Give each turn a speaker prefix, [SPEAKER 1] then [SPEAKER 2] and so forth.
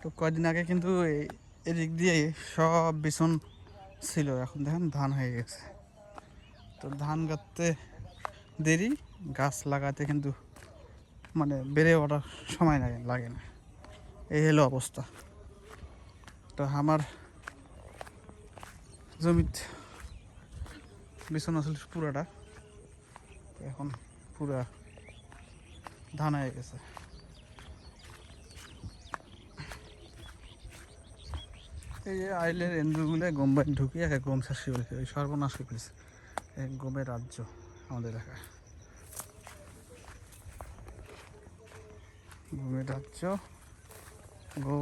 [SPEAKER 1] তো কয়দিন আগে কিন্তু এদিক দিয়ে সব বিছন ছিল। এখন দেখেন ধান হয়ে গেছে। তো ধান গাঁথতে দেরি, গাছ লাগাতে কিন্তু মানে বেড়ে ওঠার সময় লাগে লাগে না। এই হলো অবস্থা। তো আমার জমিত বিছন আসল পুরাটা। এখন পুরা ধান হয়ে গেছে। এই আইলের এন্দুরগুলো গম বাইর ঢুকিয়ে এক গম বলেছে, ওই সর্বনাশ ফেলেছে। এক গমের রাজ্য আমাদের এলাকায় গমের রাজ্য গো